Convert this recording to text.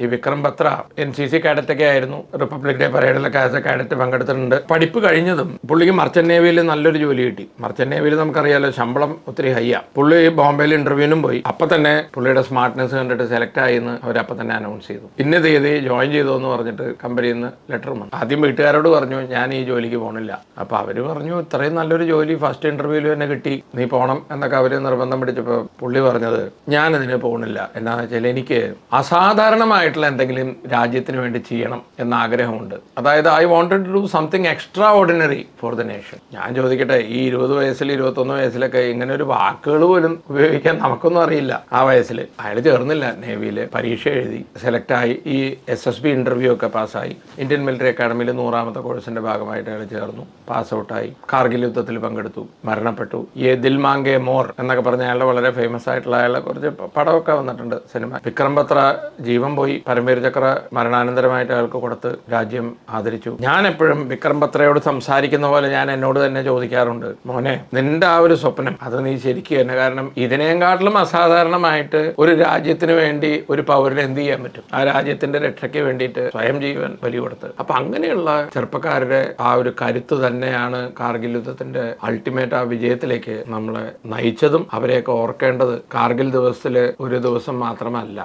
ഈ Vikram Batra N C C കാഡറ്റൊക്കെ ആയിരുന്നു. Republic day പരേഡിലൊക്കെ ആസ് എ കാഡറ്റ് പങ്കെടുത്തിട്ടുണ്ട്. പഠിപ്പ് കഴിഞ്ഞതും പുള്ളിക്ക് മർച്ചന്റ് നേവിയിൽ നല്ലൊരു ജോലി കിട്ടി. മർച്ചന്റ് നേവിയിൽ നമുക്കറിയാലോ ശമ്പളം ഒത്തിരി ഹൈയാ പുള്ളി ബോംബെയിൽ ഇന്റർവ്യൂവിനും പോയി. അപ്പൊ തന്നെ പുള്ളിയുടെ സ്മാർട്ട്നെസ് കണ്ടിട്ട് സെലക്ട് ആയി എന്ന് അവരപ്പം തന്നെ അനൗൺസ് ചെയ്തു. ഇന്ന തീയതി ജോയിൻ ചെയ്തു എന്ന് പറഞ്ഞിട്ട് കമ്പനിയിൽ നിന്ന് ലെറ്റർ വന്നു. ആദ്യം വീട്ടുകാരോട് പറഞ്ഞു ഞാൻ ഈ ജോലിക്ക് പോകണില്ല അപ്പൊ അവർ പറഞ്ഞു ഇത്രയും നല്ലൊരു ജോലി ഫസ്റ്റ് ഇന്റർവ്യൂവിൽ തന്നെ കിട്ടി. നീ പോണം എന്നൊക്കെ അവർ നിർബന്ധം പിടിച്ചപ്പോൾ പുള്ളി പറഞ്ഞത് ഞാൻ ഇതിന് പോകണില്ല എന്നാന്ന് വെച്ചാൽ എനിക്ക് അസാധാരണമായിട്ടുള്ള എന്തെങ്കിലും രാജ്യത്തിന് വേണ്ടി ചെയ്യണം എന്ന ആഗ്രഹമുണ്ട്. അതായത് I wanted to do something extraordinary for the nation ഞാൻ ചോദിക്കട്ടെ ഈ ഇരുപത് വയസ്സിൽ ഇരുപത്തൊന്ന് വയസ്സിലൊക്കെ ഇങ്ങനെ ഒരു വാക്കുകൾ പോലും ഉപയോഗിക്കാൻ നമുക്കൊന്നും അറിയില്ല. ആ വയസ്സിൽ അയാൾ ചേർന്നില്ല. നേവിയിൽ പരീക്ഷ എഴുതി സെലക്ട് ആയി ഈ എസ് എസ് ബി ഇന്റർവ്യൂ ഒക്കെ പാസ്സായി. ഇന്ത്യൻ മിലിറ്ററി അക്കാഡമിയിൽ നൂറാമത്തെ കോഴ്സിന്റെ ഭാഗമായിട്ട് അയാൾ ചേർന്നു. പാസ് ഔട്ടായി കാർഗിൽ യുദ്ധത്തിൽ പങ്കെടുത്തു മരണപ്പെട്ടു. ഈ ദിൽ മാങ്കെ മോർ എന്നൊക്കെ പറഞ്ഞ അയാളുടെ വളരെ ഫേമസ് ആയിട്ടുള്ള അയാളെ കുറച്ച് പടമൊക്കെ വന്നിട്ടുണ്ട് സിനിമ. വിക്രം ബത്ര ജീവൻ പോയി പരമവീർ ചക്ര മരണാനന്തരമായിട്ട് അയാൾക്ക് കൊടുത്ത് രാജ്യം ആദരിച്ചു. ഞാൻ എപ്പോഴും വിക്രം ബത്രയോട് സംസാരിക്കുന്ന പോലെ ഞാൻ എന്നോട് തന്നെ ചോദിക്കാറുണ്ട് മോനെ നിന്റെ ആ ഒരു സ്വപ്നം അത് നീ ശരിക്കും തന്നെ. കാരണം ഇതിനേക്കാട്ടിലും അസാധാരണമായിട്ട് ഒരു രാജ്യത്തിന് വേണ്ടി ഒരു പൗരന് എന്ത് ചെയ്യാൻ പറ്റും? ആ രാജ്യത്തിന്റെ രക്ഷയ്ക്ക് വേണ്ടിയിട്ട് സ്വയം ജീവൻ ബലി കൊടുത്ത്. അപ്പൊ അങ്ങനെയുള്ള ചെറുപ്പക്കാരുടെ ആ ഒരു കരുത്ത് തന്നെയാണ് കാർഗിൽ യുദ്ധത്തിന്റെ അൾട്ടിമേറ്റ് ആ വിജയത്തിലേക്ക് നമ്മളെ നയിച്ചതും അവരെയൊക്കെ ഓർക്കേണ്ടത്. കാർഗിൽ ദിവസത്തിൽ ഒരു ദിവസം മാത്രമല്ല